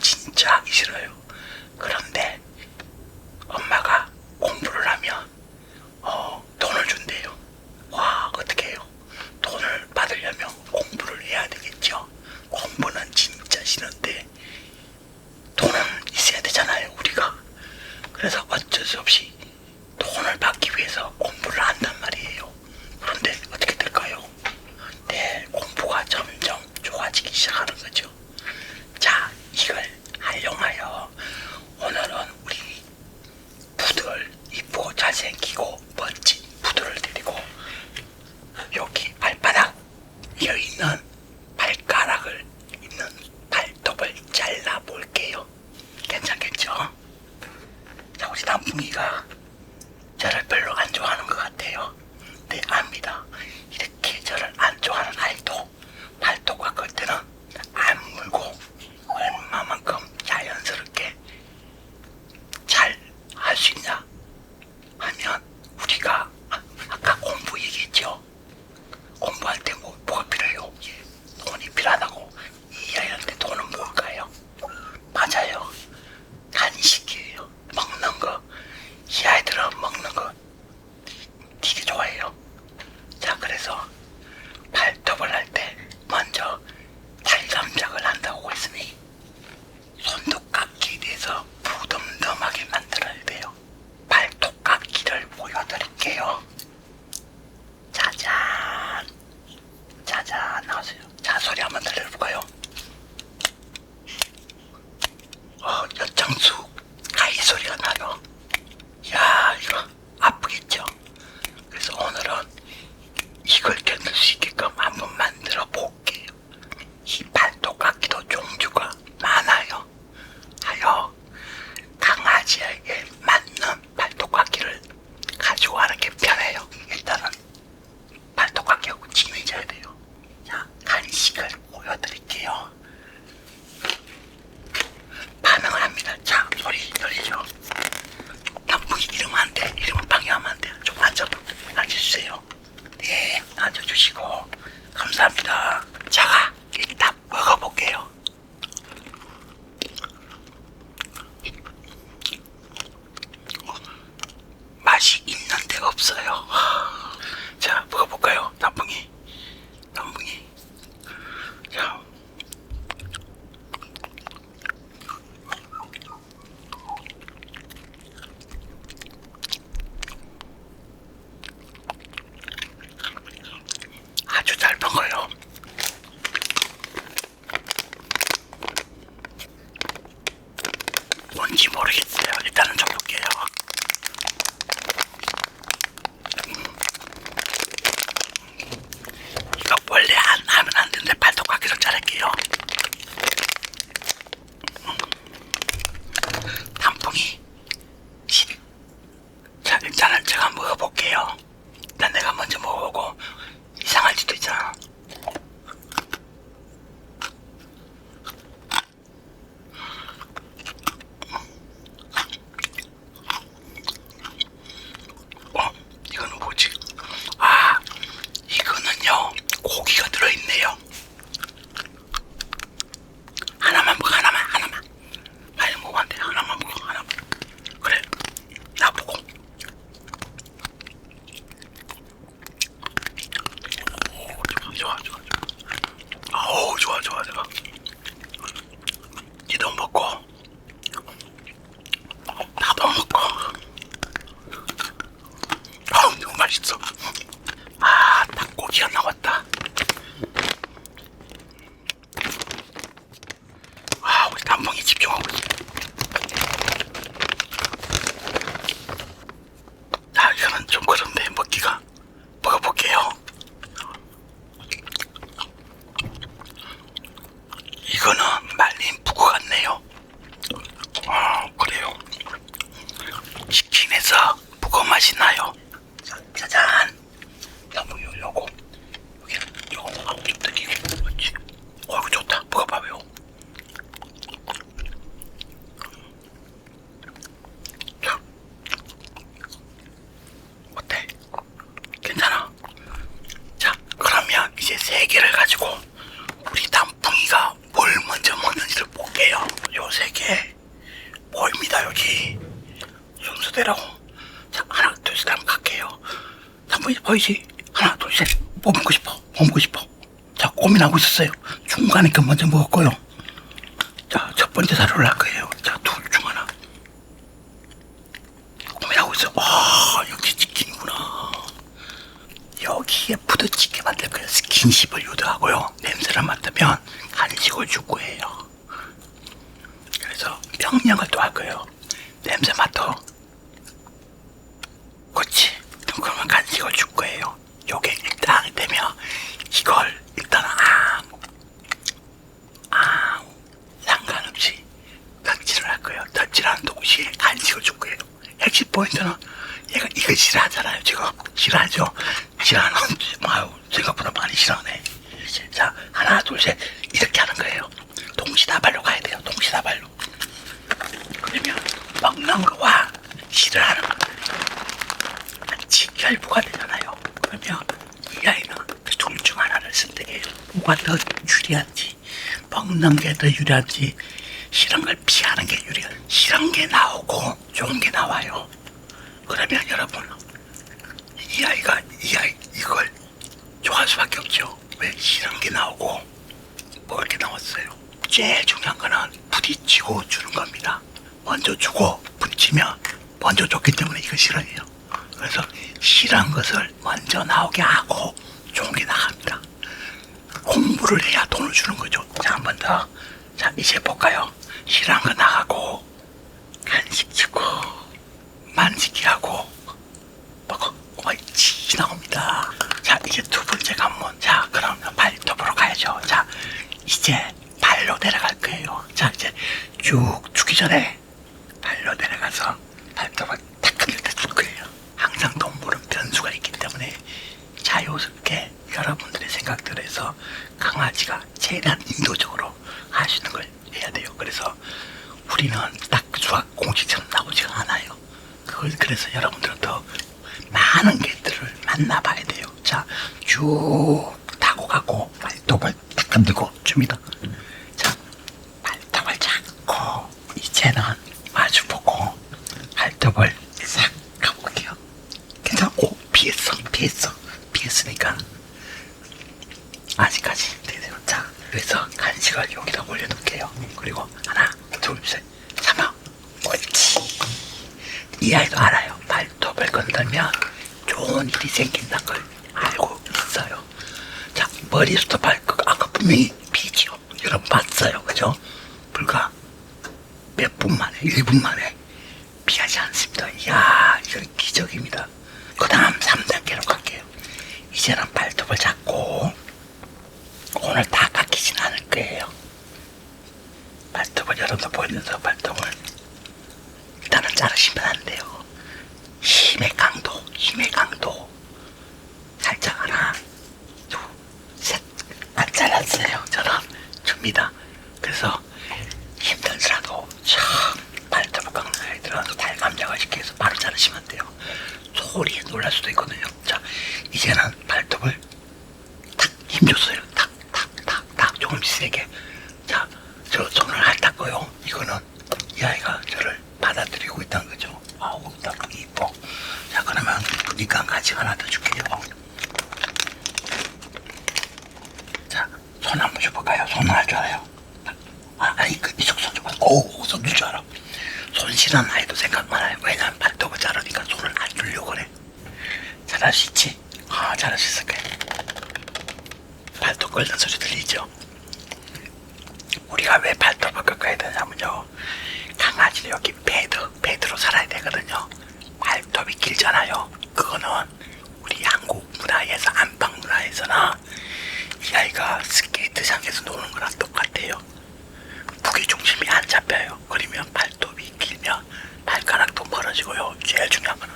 진짜 하기 싫어요. 그런데 엄마가 있나? 하고 있었어요. 중간에 거 먼저 먹었고요. 자, 첫 번째 사료를 할 거예요. 자, 둘 중 하나. 고민하고 있어. 아, 역시 치킨이구나. 여기에 부대찌개 만들 거예요. 스킨십을 유도하고요. 냄새를 맡으면 간식을 줄 거예요. 그래서 명령을 또 할 거예요. 냄새 맡아. 그렇지. 그러면 간식을 줄 거예요. 요게 일단 되면 이걸 일단 아무 아무 상관없이 덕질을 할 거예요. 덕질하는 동시에 간식을 줄 거예요. 포인트는 얘가 이거 싫어하잖아요. 지금 싫어하죠. 싫어하는 아유 생각보다 많이 싫어하네. 자 하나 둘 셋 이렇게 하는 거예요. 동시다발로 가야 돼요. 동시다발로. 그러면 거와 싫어하는 거 같이 결부가 되잖아요. 그러면 이 아이는 둘 중 하나를 선택해요. 뭐가 더 유리한지, 먹는 게 더 유리한지, 싫은 걸 피하는 게 유리한. 싫은 게 나오고 좋은 게 나와요. 그러면 여러분, 이 아이가 이 아이 이걸 좋아할 수밖에 없죠. 왜 싫은 게 나오고 먹을 게 나왔어요. 제일 중요한 거는 부딪히고 주는 겁니다. 먼저 주고 부딪히면 먼저 줬기 때문에 이거 싫어해요. 그래서 싫은 것을 먼저 나오게 하고 좋은 게 나갑니다. 공부를 해야 돈을 주는 거죠. 자, 한 번 더. 자, 이제 볼까요? 싫은 거 나가고, 간식 주고, 만지기 하고, 먹어. 옳지, 나옵니다. 자, 이제 두 번째 관문. 자, 그러면 발톱으로 가야죠. 자, 이제 발로 내려갈 거예요. 자, 이제 쭉 주기 전에 발로 내려가서 발톱을 탁 흔들 때줄 거예요. 항상 동물은 변수가 있기 때문에 자유스럽게 여러분들의 생각들에서 강아지가 최대한 인도적으로 할 수 있는 걸 해야 돼요. 그래서 우리는 딱 수학 공식처럼 나오지가 않아요. 그걸 그래서 여러분들은 더 많은 개들을 만나봐야 돼요. 자, 쭉 타고 가고 발톱을 탁 흔들고 줍니다. 자, 발톱을 잡고 이제는 마주보고 발톱을 싹 가볼게요. 괜찮아? 오, 피했어, 피했어, 피했으니까 아직까지 되세요. 자, 그래서 간식을 여기다 올려놓을게요. 그리고 하나, 둘, 셋, 삼아, 옳지. 이 아이도 알아요. 발톱을 건들면 좋은 일이 생긴다는 걸 알고 있어요. 자, 머리부터 발끝, 아까 분명히 피지요. 여러분 봤어요. 그죠? 불과 몇 분 만에, 1분 만에 피하지 않습니다. 이야, 이건 기적입니다. 그 다음 3단계로 갈게요. 이제는 발톱을 잡고, 오늘 다 깎이진 않을 거예요. 발톱을 여러분도 보이면서 발톱을 일단은 자르시면 안 돼요. 힘의 강도, 힘의 강도. 살짝 하나, 둘, 셋. 안 잘랐어요. 저는 줍니다. 그래서 힘들더라도 참 발톱을 깎는 아이들은 달감자가 시켜서 바로 자르시면 안 돼요. 소리에 놀랄 수도 있거든요. 자, 이제는 발톱을 탁 힘줬어요. 탁, 탁, 탁, 탁. 조금씩 세게. 자, 저 손을 핥았고요. 이거는 이 아이가 저를 받아들이고 있다는 거죠. 아우, 딱 이뻐. 자, 그러면 니까 같이 하나 더 줄게요. 자, 손 한번 줘볼까요? 손할줄 알아요? 아, 아니, 그, 이쪽 손 줘봐. 오, 손줄줄 알아. 손 실한 아이도 생각 많아요. 왜냐면 발톱을 자르니까 손을 안 주려고 그래. 잘할 수 있지? 아, 잘할 수 있을 거야. 발톱 끓는 소리 들리죠? 우리가 왜 발톱을 깎아야 되냐면요. 강아지는 여기 베드, 베드로 살아야 되거든요. 발톱이 길잖아요. 그거는 우리 한국 문화에서, 안방 문화에서는 이 아이가 스케이트장에서 노는 거랑 똑같아요. 무게중심이 안 잡혀요. 그러면 발톱이 길면 발가락도 멀어지고요. 제일 중요한 거는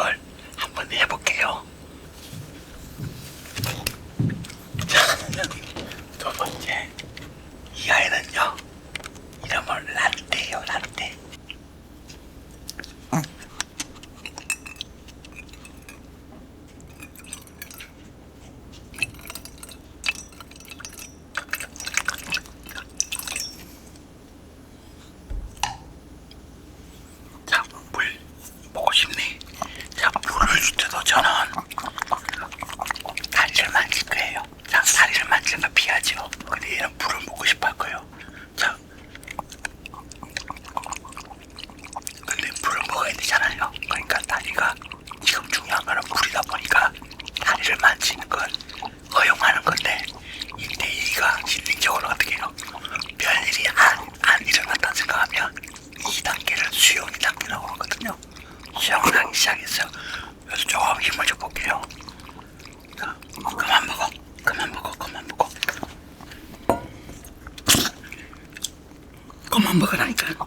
걸 한번 해볼게요. 두 번째, 이 아이는요. 있죠. 그 뒤에는 불을 먹고 싶어. onbegrijpelijk.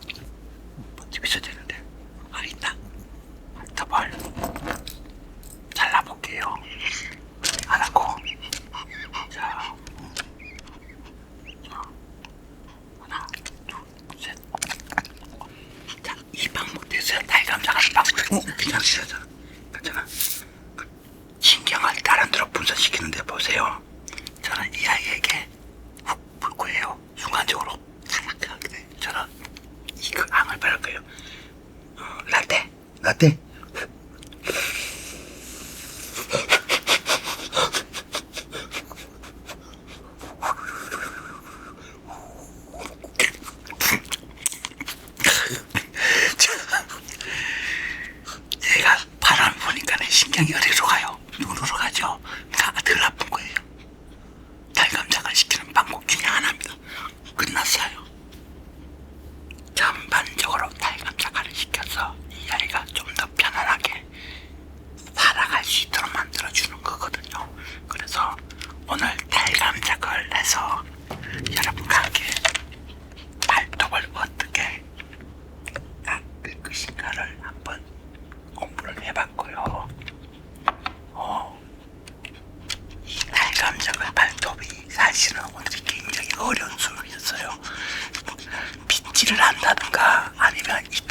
Ate, 줄 안다든가 아니면 이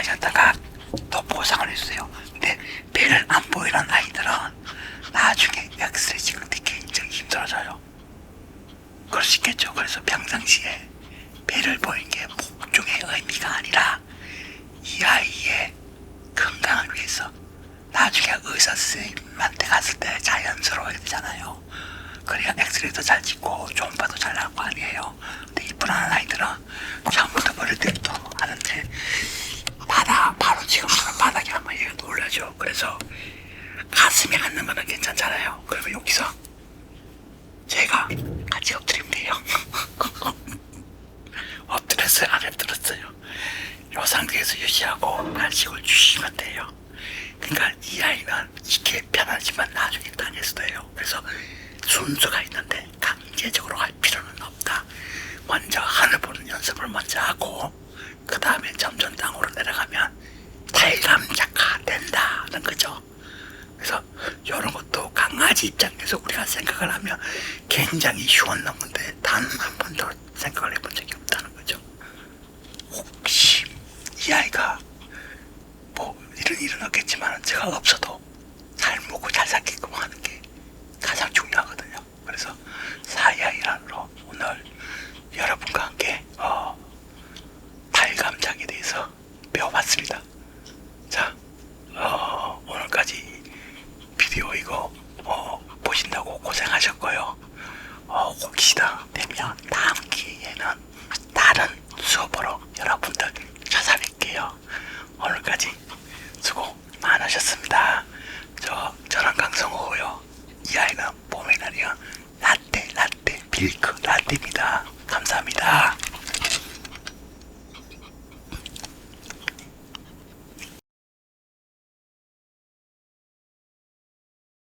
기다리셨다가 또 보상을 해주세요. 근데 배를 안 보이는 아이들은 나중에 엑스레이 찍는 데 굉장히 힘들어져요. 그럴 수 있겠죠. 그래서 평상시에 배를 보이는 게 목종의 의미가 아니라 이 아이의 건강을 위해서 나중에 의사 선생님한테 갔을 때 자연스러워야 되잖아요. 그래야 엑스레이도 잘 찍고 초음파도 잘 나올 거 아니에요. 근데 이쁜 아이들은 처음부터 버릴 때 그래서 가슴이 앉는 거는 괜찮잖아요. 그러면 여기서 제가 같이 엎드리면 돼요. 엎드렸어요? 안 엎드렸어요? 요 상태에서 유지하고 발식을 주시면 돼요. 그러니까 이 아이는 이게 편하지만 나중에 다닐 수도 해요. 그래서 순서가 있는데 강제적으로 할 필요는 없다. 먼저 하늘 보는 연습을 먼저 하고 그 다음에 점점 땅으로 내려가면 탈감 없는 거죠. 그래서 이런 것도 강아지 입장에서 우리가 생각을 하면 굉장히 휴원한 건데 단 한 번도 생각을 해본 적이 없다는 거죠. 혹시 이 아이가 뭐 이런 일은 없겠지만 제가 없어도 잘 먹고 잘 살게끔